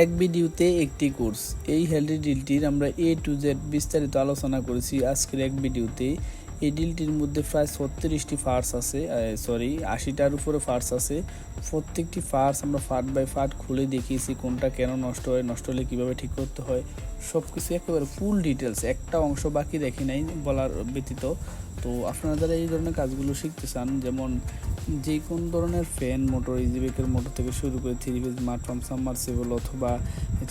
এক ভিডিওতে একটি কোর্স। এই হেলদি ডিলটির আমরা এ টু জেড বিস্তারিত আলোচনা করেছি আজকের এক ভিডিওতে। এই ডিলটির মধ্যে প্রায় ছত্রিশটি ফার্স আছে সরি আশিটার উপরে ফার্স আছে। প্রত্যেকটি ফার্স আমরা ফার্ট বাই ফার্ট খুলে দেখিয়েছি কোনটা কেন নষ্ট হয়, নষ্ট হলে কীভাবে ঠিক করতে হয়। সব কিছু একেবারে ফুল ডিটেলস একটা অংশ বাকি দেখি নাই বলার ব্যতীত। তো আপনারা যারা এই ধরনের কাজগুলো শিখতে চান, যেমন যে কোন ধরনের ফ্যান মোটর ইজিবেকের মোটর থেকে শুরু করে থ্রি ফেজ মাঠফার্ম সাবমার্সিবল অথবা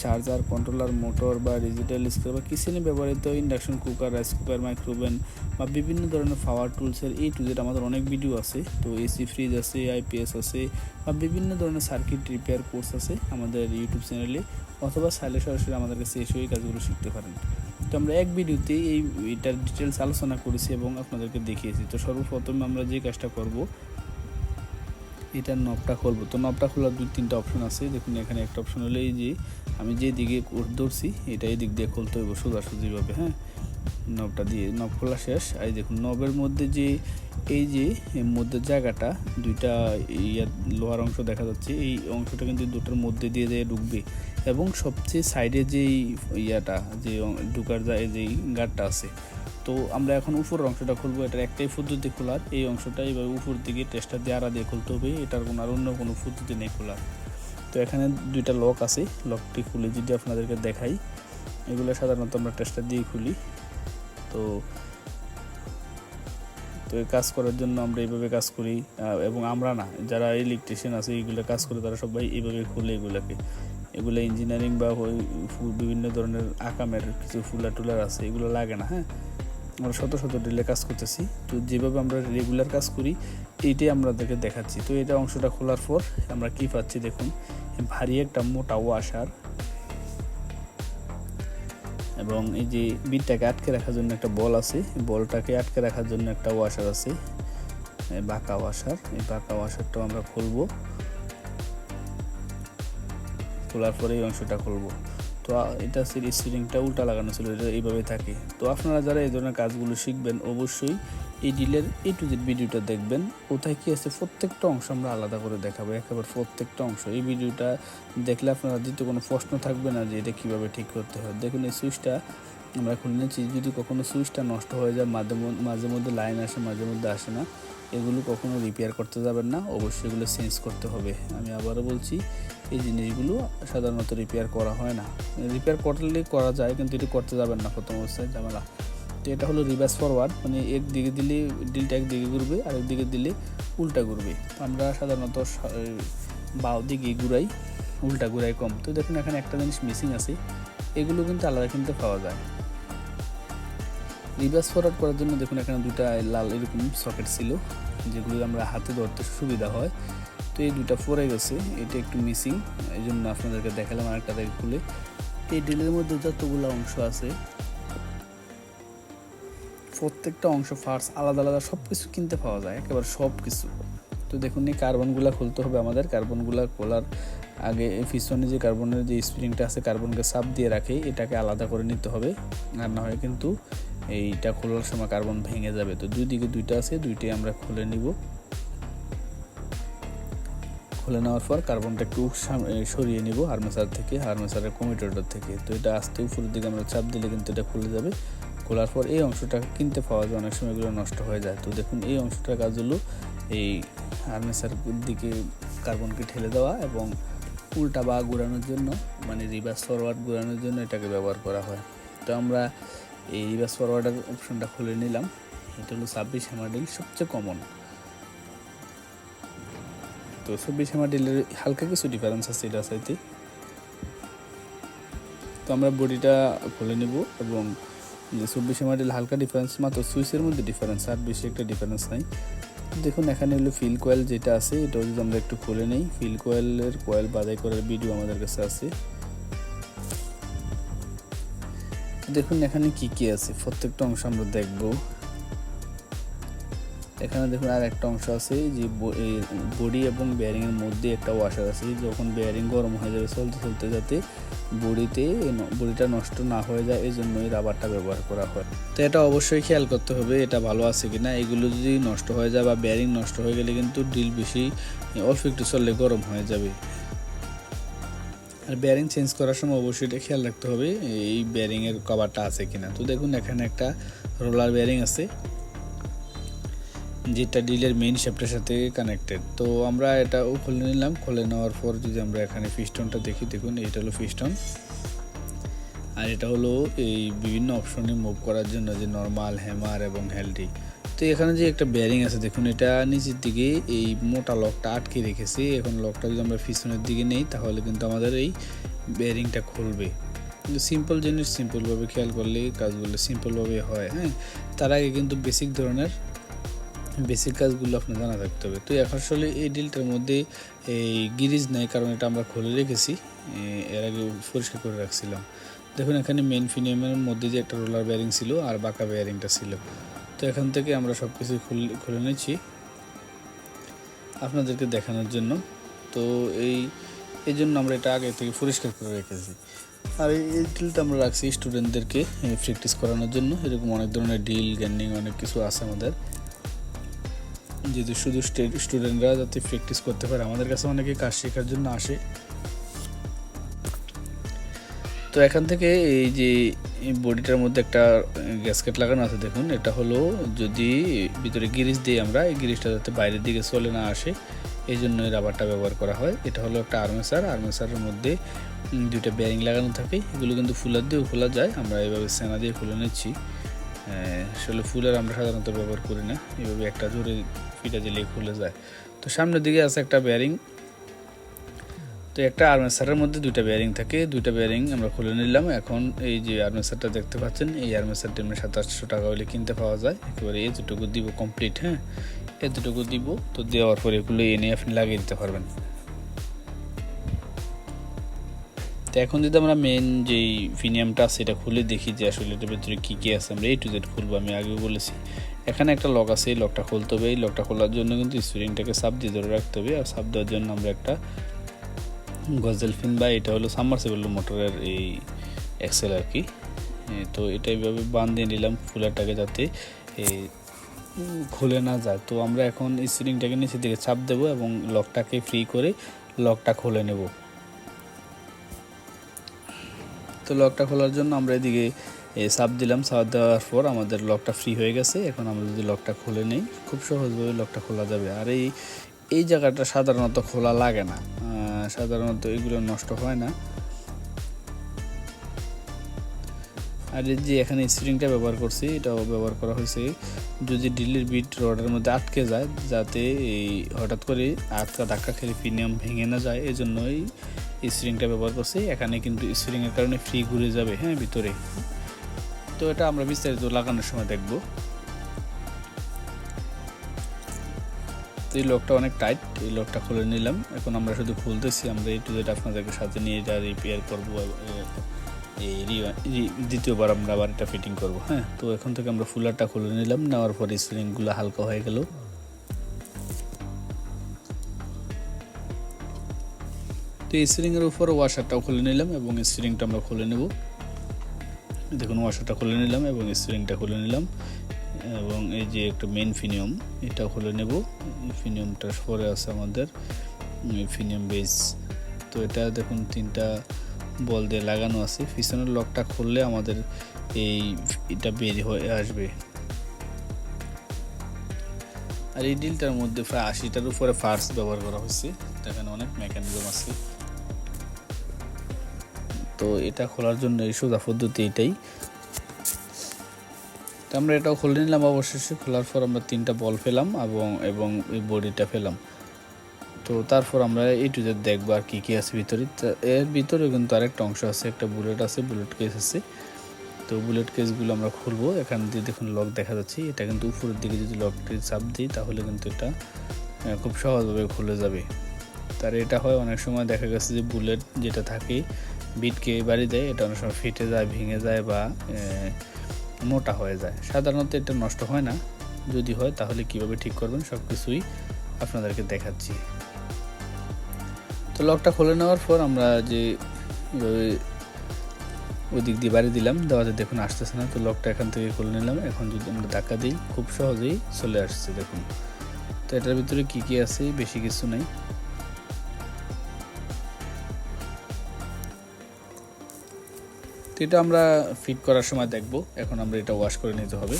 চার্জার কন্ট্রোলার মোটর বা ডিজিটাল স্কেল বা কিচেনে ব্যবহৃত induction cooker rice cooker micro oven বা বিভিন্ন ধরনের পাওয়ার টুলসের এই টু আমাদের অনেক ভিডিও আছে। তো এসি ফ্রিজ আছে আইপিএস আছে বা বিভিন্ন ধরনের সার্কিট রিপেয়ার কোর্স আছে আমাদের ইউটিউব চ্যানেলে অথবা সাইলে সরাসরি আমাদের কাছে এসে এই কাজগুলো শিখতে পারেন। তো আমরা এক ভিডিওতে এই এটার ডিটেলস আলোচনা করেছি এবং আপনাদেরকে দেখিয়েছি। তো সর্বপ্রথম আমরা যে কাজটা করব, এটার নবটা খুলবো। তো নবটা খোলার দুই তিনটা অপশন আছে। দেখুন, এখানে একটা অপশন হলো এই যে, আমি যে দিকে ধরছি, এটা এই দিক দিয়ে খুলতে হইব সোজাসুজিভাবে হ্যাঁ? নবটা দিয়ে নব খোলা শেষ। আর দেখুন নবের মধ্যে যে, এই যে মধ্যে জায়গাটা, দুইটা ইয়ার লোহার অংশ দেখা যাচ্ছে। এই অংশটা কিন্তু দুটোর মধ্যে দিয়ে দিয়ে ঢুকবে। এবং সবচেয়ে সাইডে যেই ইয়াটা, যে ঢুকার যায় যেই গার্ডটা আছে, তো আমরা এখন উপরের অংশটা খুলবো। এটার একটাই পদ্ধতি খোলার। এই অংশটা এবার উপর দিকে টেস্টার দিয়ে আড়া দিয়ে খুলতে হবে। এটার কোনো আর অন্য কোনো পদ্ধতি নেই খোলার। তো এখানে দুইটা লক আছে। লকটি খুলে যদি আপনাদেরকে দেখাই, এগুলো সাধারণত আমরা টেস্টার দিয়ে খুলি। তো তো এই কাজ করার জন্য আমরা এইভাবে কাজ করি। এবং আমরা না, যারা ইলেকট্রিশিয়ান আছে, এইগুলো কাজ করে তারা সবাই এইভাবে খুলে এগুলোকে। এগুলো ইঞ্জিনিয়ারিং বা ওই বিভিন্ন ধরনের আকামের কিছু ফুলার টুলার আছে, এগুলো লাগে না হ্যাঁ? আমরা শত শত ডিলে কাজ করতেছি। তো যেভাবে আমরা রেগুলার কাজ করি, এইটাই আমাদেরকে দেখাচ্ছি। তো এটা অংশটা খোলার পর আমরা কি পাচ্ছি দেখুন, ভারী একটা মোটা ওয়াশার এবং এই যে বিটটাকে আটকে রাখার জন্য একটা বল আছে বলটাকে আটকে রাখার জন্য একটা ওয়াশার আছে বাঁকা ওয়াশার এই বাঁকা ওয়াশারটাও আমরা খুলবো। খোলার পরে এই অংশটা খুলবো। তো এটা সিরিজ সিলিংটা উল্টা লাগানো ছিল, এটা এইভাবে থাকে। তো আপনারা যারা এই ধরনের কাজগুলো শিখবেন, অবশ্যই এই ডিলের এই টু জেড ভিডিওটা দেখবেন। কোথায় কী আছে প্রত্যেকটা অংশ আমরা আলাদা করে দেখাবো, একেবারে প্রত্যেকটা অংশ। এই ভিডিওটা দেখলে আপনারা দ্বিতীয় কোনো প্রশ্ন থাকবে না যে এটা কীভাবে ঠিক করতে হয়। দেখুন এই সুইচটা আমরা খুলে নিচ্ছি, যদি কখনো সুইচটা নষ্ট হয়ে যায়, মাঝে মাঝে মধ্যে লাইন আসে, মাঝে মধ্যে আসে না, এগুলো কখনো রিপেয়ার করতে যাবেন না। অবশ্যই এগুলো চেঞ্জ করতে হবে। আমি আবারও বলছি এই জিনিসগুলো সাধারণত রিপেয়ার করা হয় না। রিপেয়ার করলে করা যায়, কিন্তু এটি করতে যাবেন না প্রথম অবস্থায়, ঝামেলা। তো এটা হলো রিভার্স ফরওয়ার্ড মানে একদিকে দিলে ডিলটা একদিকে ঘুরবে আর দিকে দিলে উল্টা ঘুরবে। আমরা সাধারণত বাও দিকে ঘুরাই, উল্টা ঘুরাই কম। তো দেখুন, এখানে একটা জিনিস মিসিং আছে, এগুলো কিন্তু আলাদা কিনতে পাওয়া যায়। রিভার্স ফরওয়ার্ড করার জন্য দেখুন, এখানে দুটা লাল এরকম সকেট ছিল, যেগুলো আমরা হাতে ধরতে সুবিধা হয়। এই দুটা পরে গেছে, এটা একটু মিসিং এই জন্য আপনাদেরকে দেখালাম আরেকটা দেখে খুলে। এই ডিলের মধ্যে যতগুলো অংশ আছে, প্রত্যেকটা অংশ ফার্স আলাদা আলাদা সব কিছু কিনতে পাওয়া যায়, একেবারে সব কিছু তো দেখুন এই কার্বনগুলো খুলতে হবে আমাদের কার্বনগুলো খোলার আগে পিছনে যে কার্বনের যে স্প্রিংটা আছে কার্বনকে সাপ দিয়ে রাখে, এটাকে আলাদা করে নিতে হবে। আর না হয় কিন্তু এইটা খোলার সময় কার্বন ভেঙে যাবে। তো দুই দিকে দুইটা আছে, দুইটাই আমরা খুলে নিব। খুলে নেওয়ার পর কার্বনটা একটু সরিয়ে নিব হারমেসার থেকে, হারমেসারের কমিটারটার থেকে। তো এটা আস্তে উপরের দিকে আমরা চাপ দিলে কিন্তু এটা খুলে যাবে। খোলার পর এই অংশটা কিনতে পাওয়া যায়, অনেক সময় এগুলো নষ্ট হয়ে যায়। তো দেখুন, এই অংশটার কাজ হলো এই হারমেসার দিকে কার্বনকে ঠেলে দেওয়া এবং উল্টা বা ঘোরানোর জন্য মানে রিভার্স ফরওয়ার্ড ঘোরানোর জন্য এটাকে ব্যবহার করা হয়। তো আমরা এই রিভার্স ফরওয়ার্ডের অপশনটা খুলে নিলাম। এটা হলো ছাব্বিশ হ্যামারডিল সবচেয়ে কমন। তো চব্বিশ হ্যামারডিলের হালকা কিছু ডিফারেন্স আছে এটা চাইতে। তো আমরা বডিটা খুলে নেব এবং চব্বিশ এমআরডিল হালকা ডিফারেন্স মাত্র সুইচের মধ্যে ডিফারেন্স আর বেশি একটা ডিফারেন্স নাই। দেখুন, এখানে হলো ফিল কয়েল যেটা আছে, এটাও যদি আমরা একটু খুলে নেই ফিল কয়েলের কয়েল বাদাই করার ভিডিও আমাদের কাছে আছে। দেখুন, এখানে কি কি আছে? প্রত্যেকটা অংশ আমরা দেখব। এখানে দেখুন আর একটা অংশ আছে যে বডি এবং বেয়ারিং এর মধ্যে একটা ওয়াশার আছে, যখন বেয়ারিং গরম হয়ে যাবে চলতে চলতে যাতে বডিতে বডিটা নষ্ট না হয়ে যায় এই জন্য এই রাবারটা ব্যবহার করা হয়। তো এটা অবশ্যই খেয়াল করতে হবে, এটা ভালো আছে কিনা, এগুলো যদি নষ্ট হয়ে যায় বা বেয়ারিং নষ্ট হয়ে গেলে কিন্তু ড্রিল বেশি, অল্প একটু চললে গরম হয়ে যাবে। আর ব্যারিং চেঞ্জ করার সময় অবশ্যই এটা খেয়াল রাখতে হবে, এই ব্যারিংয়ের কভারটা আছে কিনা। তো দেখুন এখানে একটা রোলার ব্যারিং আছে। যেটা ডিলের মেইন শ্যাফটের সাথে কানেক্টেড তো আমরা এটাও খুলে নিলাম। খুলে নেওয়ার পর যদি আমরা এখানে ফিস্টনটা দেখি, দেখুন এটা হলো ফিস্টন আর এটা হলো এই বিভিন্ন অপশনে মুভ করার জন্য, যে নর্মাল হ্যামার এবং হেলডি তো এখানে যে একটা ব্যারিং আছে, দেখুন, এটা নিচের দিকে এই মোটা লকটা আটকে রেখেছে। এখন লকটা যদি আমরা পিছনের দিকে নেই, তাহলে কিন্তু আমাদের এই ব্যারিংটা খুলবে। সিম্পল জিনিস সিম্পলভাবে খেয়াল করলে কাজগুলো সিম্পলভাবে হয় হ্যাঁ? তার আগে কিন্তু বেসিক ধরনের বেসিক কাজগুলো আপনার জানা থাকতে হবে। তো এখন আসলে এই ডিলটার মধ্যে এই গিরিজ নেই, কারণ এটা আমরা খুলে রেখেছি। এর আগে পরিষ্কার করে রাখছিলাম। দেখুন, এখানে মেন ফিনিয়ামের মধ্যে যে একটা রোলার ব্যারিং ছিল আর বাঁকা ব্যারিংটা ছিল। তো এখান থেকে আমরা সব কিছু খুলে নিচ্ছি আপনাদেরকে দেখানোর জন্য। তো এই এই জন্য আমরা এটা আগে থেকে পরিষ্কার করে রেখেছি। আর এই ডিলটা আমরা রাখছি স্টুডেন্টদেরকে প্র্যাকটিস করানোর জন্য। এরকম অনেক ধরনের ডিল গ্যান্ডিং অনেক কিছু আছে আমাদের। যেহেতু শুধু স্টুডেন্টরা যাতে প্র্যাকটিস করতে পারে, আমাদের কাছে অনেকে কাজ শেখার জন্য আসে। তো এখান থেকে এই যে বডিটার মধ্যে একটা গ্যাসকেট লাগানো আছে, দেখুন। এটা হলো যদি ভিতরে গিরিজ দিই আমরা, এই গিরিজটা যাতে বাইরের দিকে চলে না আসে, এই জন্য এই রাবারটা ব্যবহার করা হয়। এটা হলো একটা আর্মেসার আর্মেসারের মধ্যে দুইটা ব্যারিং লাগানো থাকে। এগুলো কিন্তু ফুলার দিয়েও খোলা যায়। আমরা এভাবে সেনা দিয়ে খুলে নিচ্ছি। আসলে ফুলের আমরা সাধারণত ব্যবহার করি না। এভাবে একটা জোরে ফিটা দিলেই খুলে যায়। তো সামনের দিকে আছে একটা ব্যারিং তো একটা আর্মেসারের মধ্যে দুইটা বেয়ারিং থাকে। দুইটা বেয়ারিং আমরা খুলে নিলাম। এখন এই যে আর্মেসারটা দেখতে পাচ্ছেন, এই আর্মেসারটি আমরা আটশো টাকা হলে কিনতে পাওয়া যায়। একেবারে এতটুকু দিব কমপ্লিট হ্যাঁ? এতটুকু দিব। তো দেওয়ার পরে এগুলো এনে আপনি লাগিয়ে দিতে পারবেন। তো এখন যদি আমরা মেন যেই ফিনিয়ামটা আছে, এটা খুলে দেখি যে আসলে এটার ভিতরে কী কী আছে। আমরা এই টু জেড খুলবো, আমি আগেও বলেছি। এখানে একটা লক আছে, এই লকটা খুলতে হবে, এই লকটা খোলার জন্য কিন্তু স্প্রিংটাকে সাপ দিয়ে ধরে রাখতে হবে আর সাপ দেওয়ার জন্য আমরা একটা গজেল ফিন বা এটা হলো সাবমার্সিবল মোটরের এই এক্সেল আর কি। তো এটা এইভাবে বান দিয়ে নিলাম ফুলারটাকে যাতে খুলে না যায়। তো আমরা এখন স্প্রিংটাকে নিচের দিকে চাপ দেবো এবং লকটাকে ফ্রি করে লকটা খুলে নেব। তো লকটা খোলার জন্য আমরা এদিকে চাপ দিলাম চাপ দেওয়ার পর আমাদের লকটা ফ্রি হয়ে গেছে। এখন আমরা যদি লকটা খুলে নেই, খুব সহজভাবে লকটা খোলা যাবে। আর এই এই জায়গাটা সাধারণত খোলা লাগে না। সাধারণত এগুলো নষ্ট হয় না। আর এই যে এখানে স্প্রিংটা ব্যবহার করছি, এটাও ব্যবহার করা হয়েছে। যদি ডিলের বিট রডের মধ্যে আটকে যায়, যাতে এই হঠাৎ করে আটকা ধাক্কা খেলে প্রিমিয়াম ভেঙে না যায় এই জন্যই স্প্রিংটা ব্যবহার করছি। এখানে কিন্তু স্প্রিংয়ের কারণে ফ্রি ঘুরে যাবে হ্যাঁ ভিতরে। তো এটা আমরা বিস্তারিত লাগানোর সময় দেখব। এই লকটা অনেক টাইট, এই লকটা খুলে নিলাম। এখন আমরা শুধু খুলতেছি, আমরা এই টু আপনাদেরকে সাথে নিয়ে এটা রিপেয়ার করব এই দ্বিতীয়বার আমরা আবার এটা ফিটিং করব হ্যাঁ? তো এখন থেকে আমরা ফুলারটা খুলে নিলাম, নেওয়ার পরে স্প্রিংগুলো হালকা হয়ে গেল। তো এই স্প্রিংয়ের উপর ওয়াশারটাও খুলে নিলাম এবং স্প্রিংটা আমরা খুলে নেব। দেখুন ওয়াশারটা খুলে নিলাম এবং স্প্রিংটা খুলে নিলাম। এবং এই যে একটা মেন ফিনিয়ম এটা খুলে নেব। ফিনিয়মটা পরে আছে আমাদের ফিনিয়ম বেস তো এটা দেখুন, তিনটা বল দিয়ে লাগানো আছে। পিছনের লকটা খুললে আমাদের এই এটা বের হয়ে আসবে। আর এই ডিলটার মধ্যে প্রায় আশিটার উপরে ফার্স ব্যবহার করা হয়েছে। এখানে অনেক মেকানিজম আছে। তো এটা খোলার জন্য এই সোজা পদ্ধতি এটাই। তো আমরা এটাও খুলে নিলাম অবশেষে, খোলার পর আমরা তিনটা বল ফেলাম এবং এবং এই বডিটা ফেলাম তো তারপর আমরা এই টু জেড দেখব আর কী কী আছে ভিতরে। এর ভিতরে কিন্তু আরেকটা অংশ আছে, একটা বুলেট আছে বুলেট কেস আছে। তো বুলেট কেসগুলো আমরা খুলবো। এখান দিয়ে দেখুন লক দেখা যাচ্ছে। এটা কিন্তু উপরের দিকে যদি লকটি চাপ দিই, তাহলে কিন্তু এটা খুব সহজভাবে খুলে যাবে। তার এটা হয়, অনেক সময় দেখা গেছে যে বুলেট যেটা থাকে বিটকে বাড়ি দেয় এটা অনেক সময় ফেটে যায়, ভেঙে যায় বা মোটা হয়ে যায়। সাধারণত এটা নষ্ট হয় না। যদি হয়, তাহলে কীভাবে ঠিক করবেন সব কিছুই আপনাদেরকে দেখাচ্ছি। তো লকটা খুলে নেওয়ার পর আমরা যে ওই দিক দিয়ে বাড়ি দিলাম দেওয়াতে দেখুন আসতেছে না, তো লকটা এখান থেকে খুলে নিলাম। এখন যদি আমরা ধাক্কা দিই, খুব সহজেই চলে আসছে, দেখুন। তো এটার ভিতরে কি কি আছে, বেশি কিছু নেই। এটা আমরা ফিট করার সময় দেখব। এখন আমরা এটা ওয়াশ করে নিতে হবে।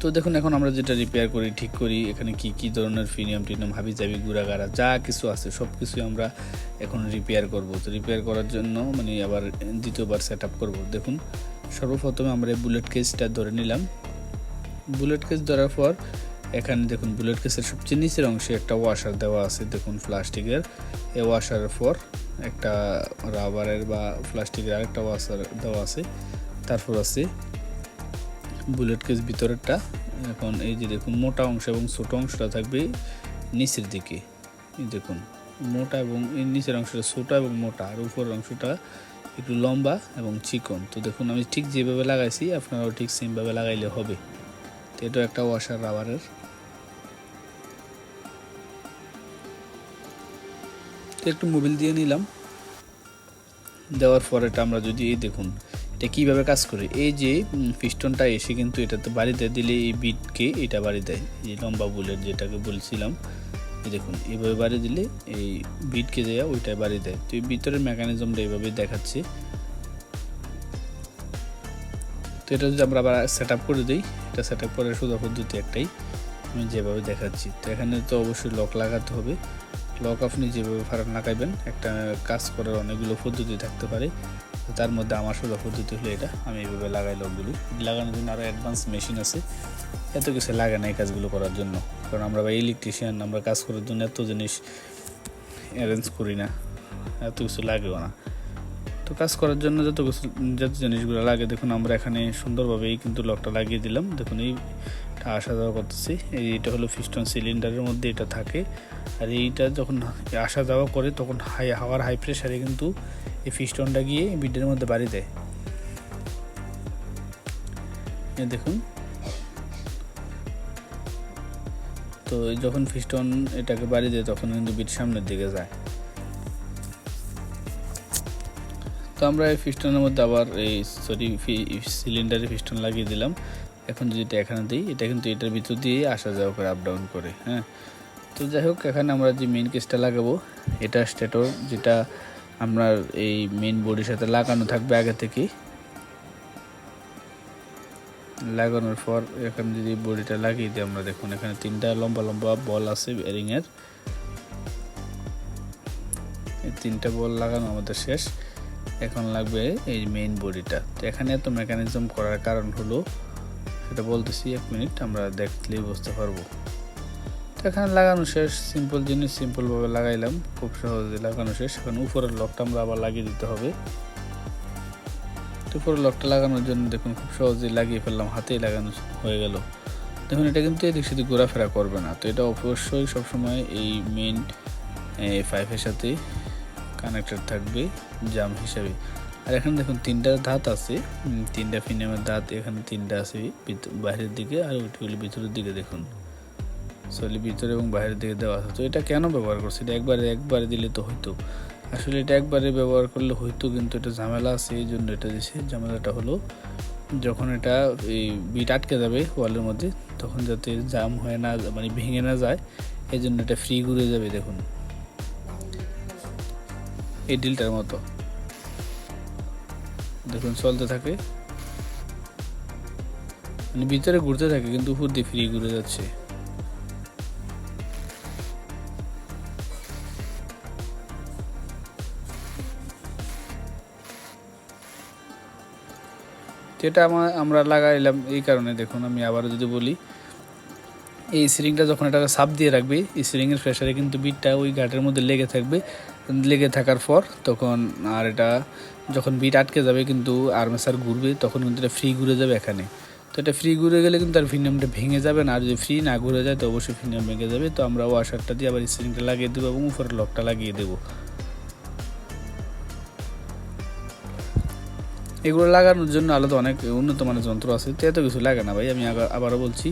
তো দেখুন, এখন আমরা যেটা রিপেয়ার করি, ঠিক করি, এখানে কি কি ধরনের ফিনিয়াম টিনিয়াম হাবি জাবি গুড়াগাড়া, যা কিছু আছে সব কিছুই আমরা এখন রিপেয়ার করব। তো রিপেয়ার করার জন্য মানে আবার দ্বিতীয়বার সেট আপ করব। দেখুন, সর্বপ্রথমে আমরা বুলেট কেসটা ধরে নিলাম। বুলেট কেস ধরার পর এখানে দেখুন বুলেট কেসের সবচেয়ে নিচের অংশে একটা ওয়াশার দেওয়া আছে, দেখুন প্লাস্টিকের। এই ওয়াশারের পর একটা রাবারের বা প্লাস্টিকের আরেকটা ওয়াশার দেওয়া আছে। তারপর আছে বুলেট কেস ভিতরেরটা। এখন এই যে দেখুন মোটা অংশ এবং ছোটো অংশটা থাকবে নিচের দিকে। দেখুন মোটা এবং এই নিচের অংশটা ছোট এবং মোটা আর উপরের অংশটা একটু লম্বা এবং চিকন। তো দেখুন আমি ঠিক যেভাবে লাগাইছি, আপনারাও ঠিক সেমভাবে লাগাইলে হবে। তো এটা একটা ওয়াশার রাবারের তো একটু মোবিল দিয়ে নিলাম। দেওয়ার পর এটা আমরা যদি এই দেখুন, এটা কীভাবে কাজ করে? এই যে পিস্টনটা এসে কিন্তু এটাতে বাড়িতে দিলে এই বিটকে এটা বাড়ি দেয়। এই লম্বা বুলেট যেটাকে বলছিলাম দেখুন এইভাবে বাড়ি দিলে এই বিটকে দেওয়া ওইটাই বাড়ি দেয়। তো এই ভিতরের মেকানিজমটা এইভাবে দেখাচ্ছে। তো এটা যদি আমরা আবার সেট আপ করে দিই, এটা সেট আপ করার সোজা পদ্ধতি একটাই, আমি যেভাবে দেখাচ্ছি। তো এখানে তো অবশ্যই লক লাগাতে হবে। লক আপনি যেভাবে ফারাক লাগাইবেন একটা কাজ করার অনেকগুলো পদ্ধতি থাকতে পারে। তার মধ্যে আমার সোজা পদ্ধতি হলো এটা, আমি এইভাবে লাগাই লকগুলো লাগানোর জন্য আরও অ্যাডভান্স মেশিন আছে। এত কিছু লাগে না এই কাজগুলো করার জন্য। কারণ আমরা বা ইলেকট্রিশিয়ান আমরা কাজ করার জন্য এত জিনিস অ্যারেঞ্জ করি না। এত কিছু লাগেও না। তো কাজ করার জন্য যত যত জিনিসগুলো লাগে, দেখুন আমরা এখানে সুন্দরভাবেই কিন্তু লকটা লাগিয়ে দিলাম। দেখুন, এই আসা যাওয়া করতেছি। এই এটা হলো ফিস্টন সিলিন্ডারের মধ্যে এটা থাকে। আর এইটা যখন আসা যাওয়া করে, তখন হাই হাওয়ার হাই প্রেশারে কিন্তু এই ফিস্টনটা গিয়ে বিডের মধ্যে বাড়ি দেয়। দেখুন। তো যখন ফিস্টন এটাকে বাড়ি দেয়, তখন কিন্তু বিট সামনের দিকে যায়। তো আমরা এই ফিস্টনের মধ্যে আবার এই সরি সিলিন্ডারে ফিস্টন লাগিয়ে দিলাম। এখন যদি এটা এখানে দিই, এটা কিন্তু এটার ভিতর দিয়ে আসা যাওয়া করে আপ ডাউন করে হ্যাঁ? তো যাই হোক, এখানে আমরা যে মেন কেসটা লাগাবো, এটা স্টেটর যেটা আপনার এই মেন বডির সাথে লাগানো থাকবে আগে থেকেই। লাগানোর পর এখানে যদি বডিটা লাগিয়ে দিই আমরা, দেখুন এখানে তিনটা লম্বা লম্বা বল আছে বেরিংয়ের এই তিনটা বল লাগানো আমাদের শেষ। এখন লাগবে এই মেইন বডিটা তো এখানে এত মেকানিজম করার কারণ হলো, সেটা বলতেছি এক মিনিট আমরা দেখলেই বুঝতে পারব। তো এখানে লাগানো শেষ সিম্পল জিনিস সিম্পলভাবে লাগাইলাম, খুব সহজে লাগানো শেষ। এখন উপরের লকটা আমরা আবার লাগিয়ে দিতে হবে। তো উপরের লকটা লাগানোর জন্য দেখুন, খুব সহজেই লাগিয়ে ফেললাম, হাতেই লাগানো হয়ে গেল। দেখুন, এটা কিন্তু এদিক সেদিক ঘোরাফেরা করবে না। তো এটা অবশ্যই সবসময় এই মেইন ফাইভের সাথে কানেক্টেড থাকবে জাম হিসাবে। আর এখানে দেখুন তিনটা ধাত আছে তিনটা ফিনেমের দাঁত এখানে তিনটা আছে বাইরের দিকে আর ওইগুলি ভিতরের দিকে দেখুন। সলি ভিতরে এবং বাইরের দিকে দেওয়া আছে। তো এটা কেন ব্যবহার করছে? এটা একবারে একবারে দিলে তো হইতো। আসলে এটা একবারে ব্যবহার করলে হইতো, কিন্তু এটা ঝামেলা আছে, এই জন্য এটা দিছে। ঝামেলাটা হলো যখন এটা এই বিট আটকে যাবে ওয়ালের মধ্যে, তখন যাতে জাম হয় না মানে ভেঙে না যায়, এই জন্য এটা ফ্রি ঘুরে যাবে দেখুন। এই ডিলটার মতো। দেখুন, চলতে থাকে। মানে ভিতরে ঘুরতে থাকে, কিন্তু উপর দিয়ে ফ্রি ঘুরে যাচ্ছে। যেটা আমার আমরা লাগাইলাম এই কারণে। দেখুন, আমি আবারও যদি বলি, এই সিরিংটা যখন এটা সাপ দিয়ে রাখবে, এই সিরিংয়ের প্রেশারে কিন্তু বিটটা ওই গাটের মধ্যে লেগে থাকবে। লেগে থাকার পর তখন আর এটা যখন বিট আটকে যাবে কিন্তু আর্মেসার ঘুরবে, তখন কিন্তু এটা ফ্রি ঘুরে যাবে এখানে। তো এটা ফ্রি ঘুরে গেলে কিন্তু আর ফিনিয়ামটা ভেঙে যাবে না। আর যদি ফ্রি না ঘুরে যায়, তো অবশ্যই ফিনিয়াম ভেঙে যাবে। তো আমরা ওয়াশারটা দিয়ে আবার সিলিংটা লাগিয়ে দেবো এবং উপরের লকটা লাগিয়ে দেবো। এগুলো লাগানোর জন্য আলাদা অনেক উন্নত মানের যন্ত্র আছে। তো এত কিছু লাগে না ভাই, আমি আবারও বলছি।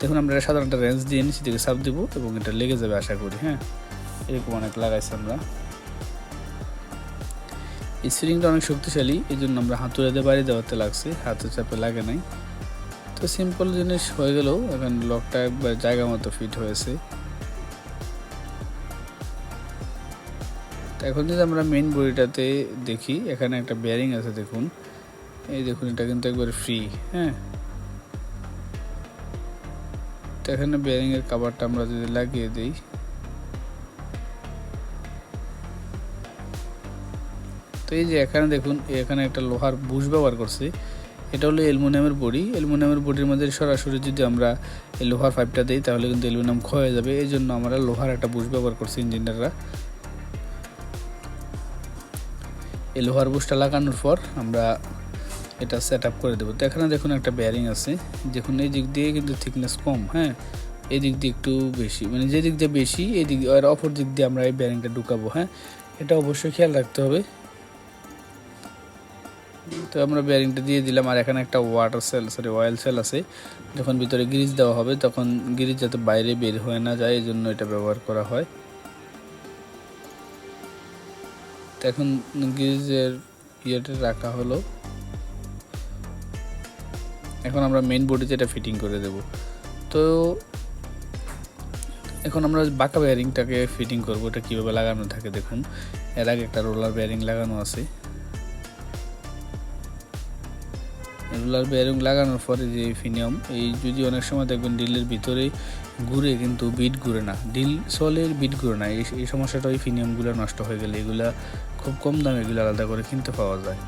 দেখুন, আমরা সাধারণ একটা রেঞ্জ দিয়ে নিচে থেকে সাপ দেবো এবং এটা লেগে যাবে আশা করি হ্যাঁ? এরকম অনেক লাগাইছি আমরা। এই সিলিংটা অনেক শক্তিশালী এই জন্য আমরা হাতুড়াতে বাড়ি দেওয়াতে লাগছে, হাতে চাপে লাগে নাই। তো সিম্পল জিনিস হয়ে গেলেও এখন লকটা একবার জায়গা মতো ফিট হয়েছে। এখন যদি আমরা মেন বডিটাতে দেখি, এখানে একটা বেয়ারিং আছে দেখুন। এই দেখুন, এটা কিন্তু একবার ফ্রি হ্যাঁ। তো এখানে বেয়ারিংয়ের কাভারটা আমরা যদি লাগিয়ে দিই তো এই যে এখানে দেখুন, এখানে একটা লোহার বুশ ব্যবহার করছে। এটা হলো অ্যালুমিনিয়ামের বডি। অ্যালুমিনিয়ামের বডির মধ্যে সরাসরি যদি আমরা এই লোহার পাইপটা দিই, তাহলে কিন্তু অ্যালুমিনিয়াম ক্ষয় যাবে। এই জন্য আমরা লোহার একটা বুশ ব্যবহার করছি ইঞ্জিনিয়াররা। এই লোহার বুশটা লাগানোর পর আমরা এটা সেট আপ করে দেবো। তো এখানে দেখুন একটা বেয়ারিং আছে। দেখুন, এই দিক দিয়ে কিন্তু থিকনেস কম হ্যাঁ? এই দিক দিয়ে একটু বেশি। মানে যে দিক দিয়ে বেশি, এই দিক অপর দিক দিয়ে আমরা এই বেয়ারিংটা ঢুকাবো হ্যাঁ? এটা অবশ্যই খেয়াল রাখতে হবে। তো আমরা বেয়ারিংটা দিয়ে দিলাম, আর এখানে একটা water seal sorry oil seal আছে। যখন ভিতরে গ্রিজ দেওয়া হবে, তখন গ্রিজ যাতে বাইরে বের হয়ে না যায় এই জন্য এটা ব্যবহার করা হয়। তো এখন গ্রিজের ইয়েটা রাখা হলো। এখন আমরা মেইন বডিতে এটা ফিটিং করে দেব। তো এখন আমরা বাঁকা বেয়ারিংটাকে ফিটিং করব, এটা কীভাবে লাগানো থাকে দেখুন। এর আগে একটা রোলার বেয়ারিং লাগানো আছে। রোলার বেয়ারিং লাগানোর পরে যে ফিনিয়াম এই যদি অনেক সময় দেখবেন ডিলের ভিতরে ঘুরে কিন্তু বিট ঘুরে না। ডিল সলের বিট ঘুরে না। এই সমস্যাটা ওই ফিনিয়ামগুলো নষ্ট হয়ে গেলে এগুলা খুব কম দামে এগুলো আলাদা করে কিনতে পাওয়া যায়।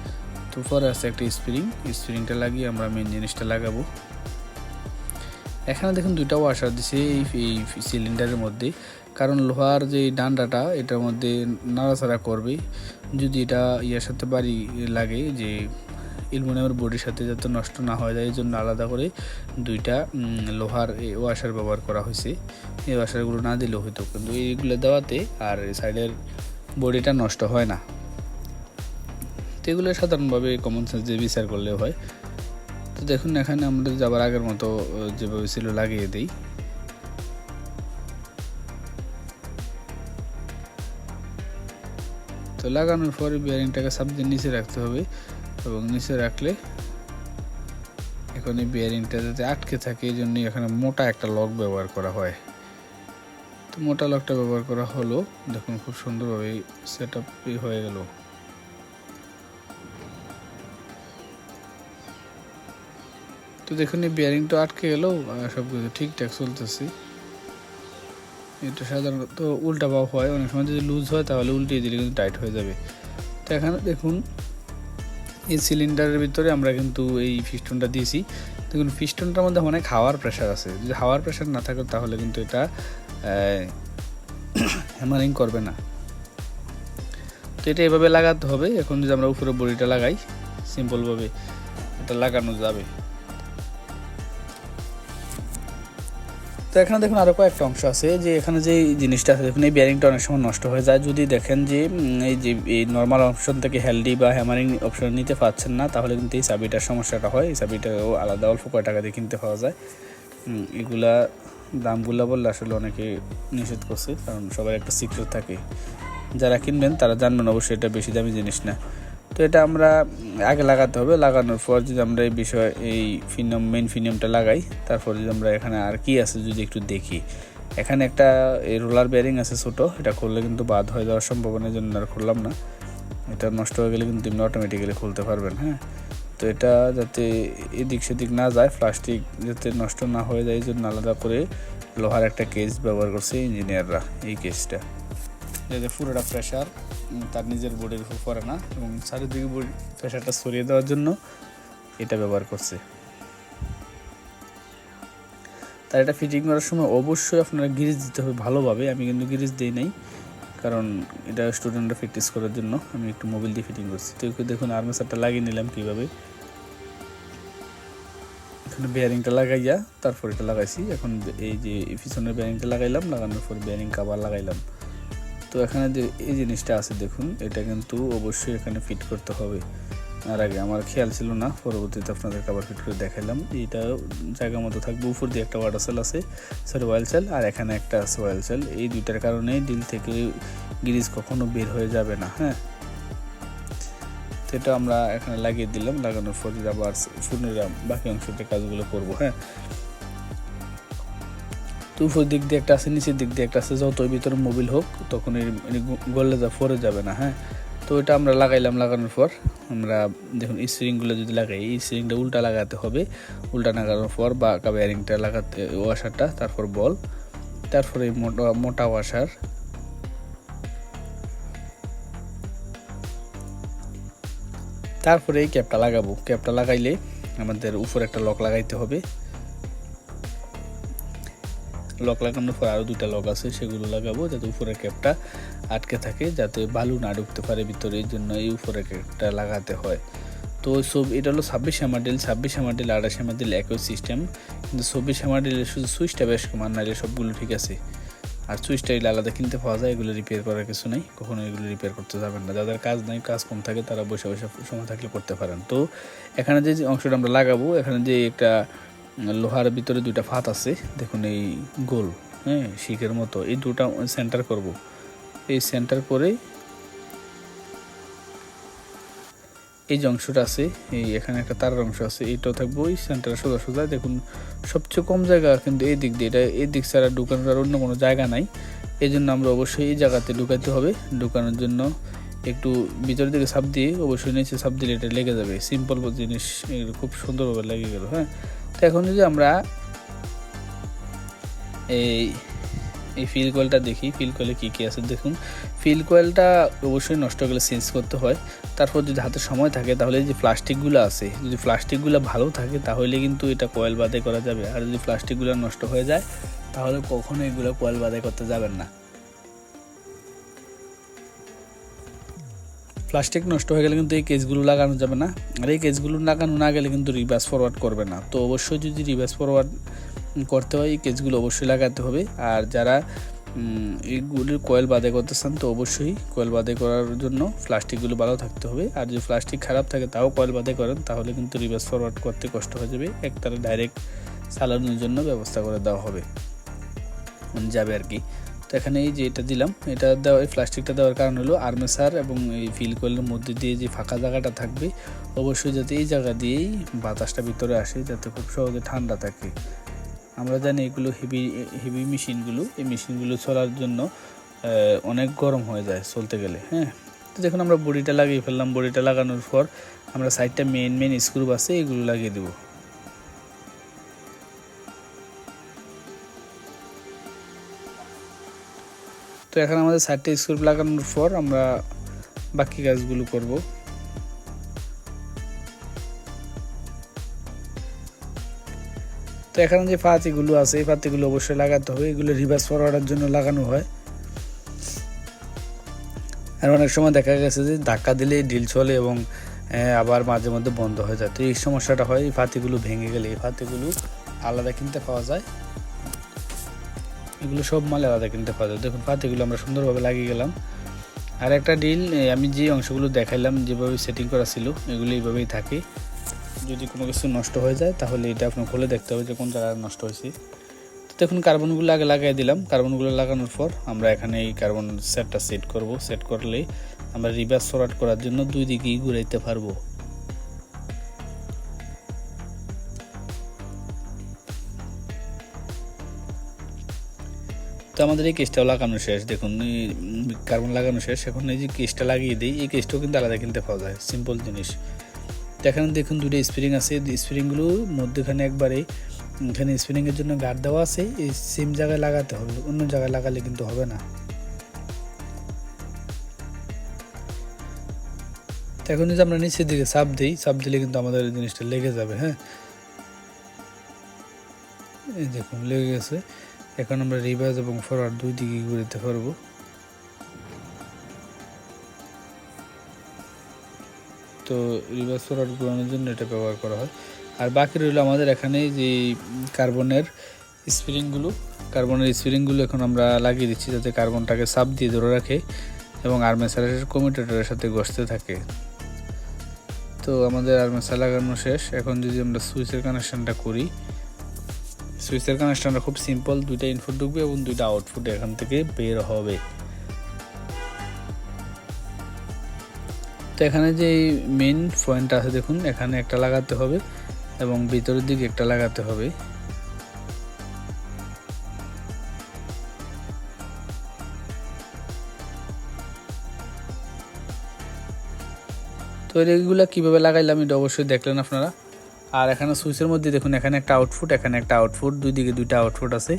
তো পরে আছে একটা স্প্রিং স্প্রিংটা লাগিয়ে আমরা মেন জিনিসটা লাগাবো। এখানে দেখুন দুইটা ওয়াশার দিছে এই এই সিলিন্ডারের মধ্যে। কারণ লোহার যে ডান্ডাটা, এটার মধ্যে নাড়াচাড়া করবে। যদি এটা ইয়ার সাথে বাড়ি লাগে যে অ্যালুমিনিয়ামের বডির সাথে যাতে নষ্ট না হয়ে যায় এই জন্য আলাদা করে দুইটা লোহার ওয়াশার ব্যবহার করা হয়েছে। এই ওয়াশারগুলো না দিলেও হতো কিন্তু এইগুলো দেওয়াতে আর সাইডের বডিটা নষ্ট হয় না। তো এগুলো সাধারণভাবে কমন সেন্স দিয়ে বিচার করলে হয়। তো দেখুন, এখানে আমরা যাবার আগের মতো যেভাবে ছিল লাগিয়ে দিই। তো লাগানোর পরে বিয়ারিংটাকে সাবধানে নিচে রাখতে হবে। এবং নিচে রাখলে এখন এই বিয়ারিংটা যাতে আটকে থাকে, এই জন্যই এখানে মোটা একটা লক ব্যবহার করা হয়। তো মোটা লকটা ব্যবহার করা হলো। দেখুন, খুব সুন্দরভাবে সেট হয়ে গেল। তো দেখুন, এই বিয়ারিংটা আটকে গেলেও সব কিছু ঠিকঠাক চলতেছি। এটা সাধারণত উল্টা পাওয়া হয়। অনেক সময় যদি লুজ হয়, তাহলে উল্টিয়ে দিলে কিন্তু টাইট হয়ে যাবে। তো এখানে দেখুন এই সিলিন্ডারের ভিতরে আমরা কিন্তু এই ফিস্টনটা দিয়েছি। দেখুন ফিস্টনটার মধ্যে অনেক হাওয়ার প্রেশার আছে। যদি হাওয়ার প্রেশার না থাকে, তাহলে কিন্তু এটা হ্যামারিং করবে না। তো এটা এভাবে লাগাতে হবে। এখন যদি আমরা উপরে বড়িটা লাগাই সিম্পলভাবে এটা লাগানো যাবে। তো এখানে দেখুন আরও কয়েকটা অংশ আছে যে এখানে যে জিনিসটা আছে, দেখুন এই বিয়ারিংটা অনেক সময় নষ্ট হয়ে যায়। যদি দেখেন যে এই যে, এই নর্মাল অপশন থেকে হেলদি বা হ্যামারিং অপশন নিতে পারছেন না, তাহলে কিন্তু এই চাবিটার সমস্যাটা হয়। এই চাবিটাও আলাদা, অল্প কয় টাকা দিয়ে কিনতে পাওয়া যায়। এগুলা দামগুলো বললে আসলে অনেকে নিষেধ করছে, কারণ সবার একটা সিক্রেট থাকে। যারা কিনবেন তারা জানবেন অবশ্যই এটা বেশি দামি জিনিস না। তো এটা আমরা আগে লাগাতে হবে। লাগানোর পর যদি আমরা এই বিষয় এই ফিনিয়াম মেন ফিনিয়ামটা লাগাই, তারপর যদি আমরা এখানে আর কি আছে যদি একটু দেখি। এখানে একটা এই রোলার বেয়ারিং আছে ছোটো, এটা খুললে কিন্তু বাদ হয়ে যাওয়ার সম্ভাবনার জন্য আর খুললাম না। এটা নষ্ট হয়ে গেলে কিন্তু এমনি অটোমেটিক্যালি খুলতে পারবেন হ্যাঁ। তো এটা যাতে এদিক সেদিক না যায় প্লাস্টিক যাতে নষ্ট না হয়ে যায়, এই জন্য আলাদা করে লোহার একটা কেস ব্যবহার করছে ইঞ্জিনিয়াররা এই কেসটা যাতে পুরোটা প্রেশার তার নিজের বডির উপর পড়ে না এবং চারিদিকে বডি প্রেশারটা সরিয়ে দেওয়ার জন্য এটা ব্যবহার করছে। তার এটা ফিটিং করার সময় অবশ্যই আপনারা গিরিজ দিতে হবে ভালোভাবে। আমি কিন্তু গিরিজ দিই নাই, কারণ এটা স্টুডেন্টরা প্র্যাকটিস করার জন্য আমি একটু মোবাইল দিয়ে ফিটিং করছি। তো দেখুন আর্মেসারটা লাগিয়ে নিলাম কীভাবে। এখানে বেয়ারিংটা লাগাইয়া তারপর এটা লাগাইছি। এখন এই যে পিছনের বেয়ারিংটা লাগাইলাম, লাগানোর পর বেয়ারিং কাবার লাগাইলাম। তো এখানে যে এই জিনিসটা আছে, দেখুন, এটা কিন্তু অবশ্যই এখানে ফিট করতে হবে। আর আগে আমার খেয়াল ছিল না, পরবর্তীতে আপনাদের আবার ফিট করে দেখাইলাম। এটা জায়গা মতো থাকবে, উপর দিয়ে একটা ওয়াটার সেল আছে সরি অয়েল সেল আর এখানে একটা আছে অয়েল সেল এই দুইটার কারণে ডিল থেকে গ্রিজ কখনো বের হয়ে যাবে না হ্যাঁ? এটা আমরা এখানে লাগিয়ে দিলাম, লাগানোর পর আবার পুনরায় বাকি অংশতে কাজগুলো করব হ্যাঁ? তো উপর দিক দিয়ে একটা আছে, নিচের দিক দিয়ে একটা আছে, যতই ভিতরে মোবিল হোক তখন এই গলে যা ফরে যাবে না হ্যাঁ? তো এটা আমরা লাগাইলাম লাগানোর পর, আমরা দেখুন স্প্রিংগুলো যদি লাগাই, এই স্প্রিংটা উল্টা লাগাতে হবে। উল্টা লাগানোর পর বা ব্যারিংটা লাগাতে ওয়াশারটা তারপর বল তারপরে মোটা মোটা ওয়াশার তারপরে এই ক্যাপটা লাগাবো। ক্যাপটা লাগাইলে আমাদের উপরে একটা লক লাগাইতে হবে। লক লাগানোর পর আরও দুটা লক আছে, সেগুলো লাগাবো যাতে উপরের ক্যাপটা আটকে থাকে, যাতে বালু না ঢুকতে পারে ভিতরে, এই জন্য এই উপরে ক্যাপটা লাগাতে হয়। তো সব এটা হলো ছাব্বিশ মডেল ছাব্বিশ মডেল আঠাশ মডেল একই সিস্টেম কিন্তু চব্বিশ মডেলের শুধু সুইচটা বেশ কমান নাইলে সবগুলো ঠিক আছে। আর সুইচটা এগুলো আলাদা কিনতে পাওয়া যায়, এগুলো রিপেয়ার করার কিছু নেই কখনো এগুলো রিপেয়ার করতে যাবেন না। যাদের কাজ নেই, কাজ কম থাকে, তারা বসে বসে সময় থাকলে করতে পারেন। তো এখানে যে অংশটা আমরা লাগাবো, এখানে যে একটা লোহার ভিতরে দুইটা ফাত আছে, দেখুন এই গোল হ্যাঁ শিখের মতো। এই দুটা সেন্টার করব। এই সেন্টার করে এই যে অংশটা আছে, এই এখানে একটা তারের অংশ আছে, এইটাও থাকব ওই সেন্টারে সোজা সোজা। দেখুন, সবচেয়ে কম জায়গা কিন্তু এই দিক দিয়ে, এটা এই দিক ছাড়া ঢুকানোর আর অন্য কোনো জায়গা নাই। এই জন্য আমরা অবশ্যই এই জায়গাতে ঢুকাতে হবে। ঢুকানোর জন্য একটু ভিতরের দিকে সাপ দিয়ে, অবশ্যই নিচে সাপ দিলে এটা লেগে যাবে। সিম্পল জিনিস খুব সুন্দরভাবে লেগে গেল হ্যাঁ? তো এখন যদি আমরা এই এই ফিল কয়েলটা দেখি ফিল কয়েলে কী কী আছে দেখুন। ফিল কয়েলটা অবশ্যই নষ্ট গেলে চেঞ্জ করতে হয়। তারপর যদি হাতে সময় থাকে, তাহলে যে প্লাস্টিকগুলো আছে, যদি প্লাস্টিকগুলো ভালো থাকে, তাহলে কিন্তু এটা কয়েল বাদে করা যাবে। আর যদি প্লাস্টিকগুলো নষ্ট হয়ে যায়, তাহলে কখনো এগুলো কয়েল বাদে করতে যাবেন না। প্লাস্টিক নষ্ট হয়ে গেলে কিন্তু এই কেসগুলো লাগানো যাবে না। আর এই কেসগুলো লাগানো না গেলে কিন্তু রিভার্স ফরওয়ার্ড করবে না। তো অবশ্যই যদি রিভার্স ফরওয়ার্ড করতে হয়, এই কেসগুলো অবশ্যই লাগাতে হবে। আর যারা এইগুলির কয়েল বাদে করতে চান, তো অবশ্যই কয়েল বাদে করার জন্য প্লাস্টিকগুলো ভালো থাকতে হবে। আর যদি প্লাস্টিক খারাপ থাকে, তাও কয়েল বাদে করেন, তাহলে কিন্তু রিভার্স ফরওয়ার্ড করতে কষ্ট হয়ে যাবে। একতারা ডাইরেক্ট চালানোর জন্য ব্যবস্থা করে দেওয়া হবে। যাবে আর কি। তো এখানে এই যে এটা দিলাম, এটা দেওয়া এই প্লাস্টিকটা দেওয়ার কারণ হলো আর্মেসার এবং এই ফিল কয়েলের মধ্যে দিয়ে যে ফাঁকা জায়গাটা থাকবে, অবশ্যই যাতে এই জায়গা দিয়েই বাতাসটা ভিতরে আসে, যাতে খুব সহজে ঠান্ডা থাকে। আমরা জানি এগুলো হেভি হেভি মেশিনগুলো, এই মেশিনগুলো চলার জন্য অনেক গরম হয়ে যায় চলতে গেলে হ্যাঁ? তো দেখুন আমরা বডিটা লাগিয়ে ফেললাম, বডিটা লাগানোর পর আমরা সাইডটা মেন মেন স্ক্রু আছে, এগুলো লাগিয়ে দেবো। তো এখন আমাদের সাইডটা স্ক্রু লাগানোর পর আমরা বাকি কাজগুলো করব। তো এখানে যে ফাতিগুলো আছে, এই ফাতিগুলো অবশ্যই লাগাতে হবে। এগুলো রিভার্স ফরওয়ার্ডের জন্য লাগানো হয়। আর অনেক সময় দেখা গেছে যে ধাক্কা দিলে ডিল চলে এবং আবার মাঝে মধ্যে বন্ধ হয়ে যায়। তো এই সমস্যাটা হয়, এই ফাতিগুলো ভেঙে গেলে এই ফাতিগুলো আলাদা কিনতে পাওয়া যায়। এগুলো সব মাল আলাদা কিনতে পাওয়া দেখুন ফাতিগুলো আমরা সুন্দরভাবে লাগিয়ে গেলাম। আর একটা ডিল আমি যে অংশগুলো দেখাইলাম, যেভাবে সেটিং করা ছিল, এগুলো এইভাবেই থাকে। যদি কোনো কিছু নষ্ট হয়ে যায়, তাহলে এটা আপনার খুলে দেখতে হবে যে কোন জায়গায় নষ্ট হয়েছে। তো দেখুন, কার্বনগুলো আগে লাগাই দিলাম। কার্বনগুলো লাগানোর পর আমরা এখানে এই কার্বন সেটটা সেট করব। সেট করলে আমরা রিভার্স সরাট করার জন্য দুই দিকেই ঘুরাইতে পারব। তো আমাদের এই কেসটাও লাগানো শেষ। দেখুন কার্বন লাগানো শেষ। এখন এই যে কেসটা লাগিয়ে দিই, এই কেসটাও কিন্তু আলাদা কিনতে পাওয়া যায়। সিম্পল জিনিস। এখানে দেখুন, দুটো স্প্রিং আছে। স্প্রিংগুলো মধ্যখানে একবারে, এখানে স্প্রিংয়ের জন্য গার্ড দেওয়া আছে। এই সেম জায়গায় লাগাতে হবে। অন্য জায়গায় লাগালে কিন্তু হবে না। এখন যদি আমরা নিচের দিকে চাপ দিই, চাপ দিলে কিন্তু আমাদের এই জিনিসটা লেগে যাবে হ্যাঁ? এই দেখুন, লেগে গেছে। এখন আমরা রিভার্স এবং ফরওয়ার্ড দুই দিকে ঘুরতে পারব। তো রিভার্স ফরওয়ার্ড ঘোরানোর জন্য এটা ব্যবহার করা হয়। আর বাকি রইল আমাদের এখানে যে কার্বনের স্প্রিংগুলো কার্বনের স্প্রিংগুলো এখন আমরা লাগিয়ে দিচ্ছি যাতে কার্বনটাকে সাপ দিয়ে ধরে রাখে এবং আর্মেসারের কমিউটেটরের সাথে ঘষতে থাকে। তো আমাদের আর্মেসার লাগানো শেষ। এখন যদি আমরা সুইচের কানেকশানটা করি সুইচের কানেকশনটা খুব সিম্পল দুইটা ইনপুট ঢুকবে এবং দুইটা আউটপুট এখান থেকে বের হবে। তো এখানে যে মেন পয়েন্ট আছে, দেখুন, এখানে একটা লাগাতে হবে এবং ভিতরের দিকে একটা লাগাতে হবে। তো এগুলো কীভাবে লাগাইলাম, এটা অবশ্যই দেখলেন আপনারা। আর এখানে সুইচের মধ্যে দেখুন, এখানে একটা আউটপুট এখানে একটা আউটপুট দুই দিকে দুইটা আউটপুট আছে,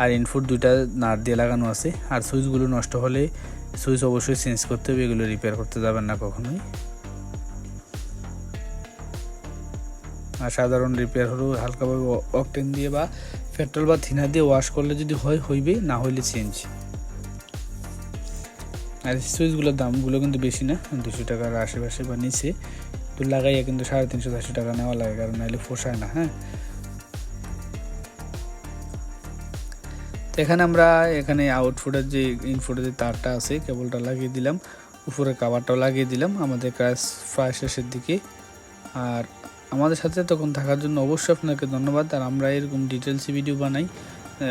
আর ইনপুট দুইটা নাট দিয়ে লাগানো আছে, আর সুইচগুলো নষ্ট হলে সুইচ অবশ্যই চেঞ্জ করতে হবে, এগুলো রিপেয়ার করতে যাবেন না কখনোই। আর সাধারণ রিপেয়ার হলো হালকাভাবে অকটেন দিয়ে বা পেট্রোল বা থিনা দিয়ে ওয়াশ করলে যদি হয়, হইবে, না হইলে চেঞ্জ আর সুইচগুলোর দামগুলো কিন্তু বেশি না, দুশো টাকার আশেপাশে বা নিচে। তো লাগাইয়া কিন্তু সাড়ে তিনশো চারশো টাকা নেওয়া লাগে, কারণ নাহলে পোষায় না হ্যাঁ? তো এখানে আমরা এখানে আউটফুটের যে ইনফুটের যে তারটা আছে, কেবলটা লাগিয়ে দিলাম। উপরে কাভারটাও লাগিয়ে দিলাম, আমাদের কাজ প্রায় শেষের দিকে। আর আমাদের সাথে তখন থাকার জন্য অবশ্যই আপনাকে ধন্যবাদ। আর আমরা এরকম ডিটেলসে ভিডিও বানাই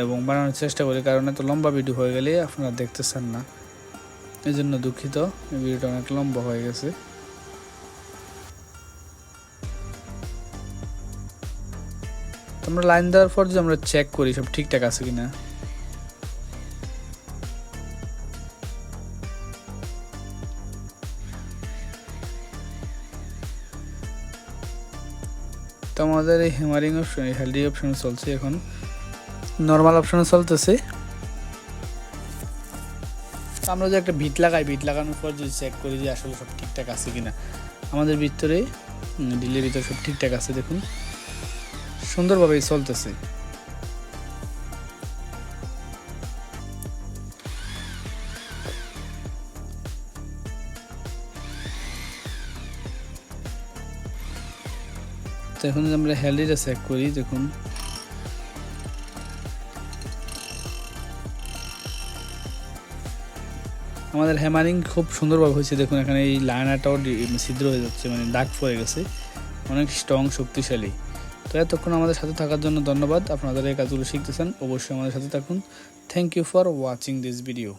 এবং বানানোর চেষ্টা করি, কারণ এত লম্বা ভিডিও হয়ে গেলে আপনারা দেখতেছেন না। এই জন্য দুঃখিত ভিডিওটা অনেক লম্বা হয়ে গেছে। আমরা লাইন দেওয়ার পর যে আমরা চেক করি সব ঠিকঠাক আছে কিনা। তো আমাদের এই হেমারিং অপশন এই হেলদি অপশন চলছে এখন। নর্মাল অপশনে চলতেছে। আমরা যে একটা ভিট লাগাই ভিট লাগানোর পর যদি চেক করি যে আসলে সব ঠিকঠাক আছে কিনা। আমাদের ভিতরে ডিলের ভিতরে সব ঠিকঠাক আছে, দেখুন। সুন্দরভাবেই চলতেছে। তো এখন আমরা হেলদিটা চেক করি, দেখুন। আমাদের হ্যামারিং খুব সুন্দরভাবে হয়েছে, দেখুন। এখানে এই লাইনাটাও ছিদ্র হয়ে যাচ্ছে মানে দাগ পড়ে গেছে। অনেক স্ট্রং শক্তিশালী। এতক্ষণ আমাদের সাথে থাকার জন্য ধন্যবাদ। আপনাদের এই কাজগুলো শিখতেছেন, অবশ্যই আমাদের সাথে থাকুন। Thank you for watching this video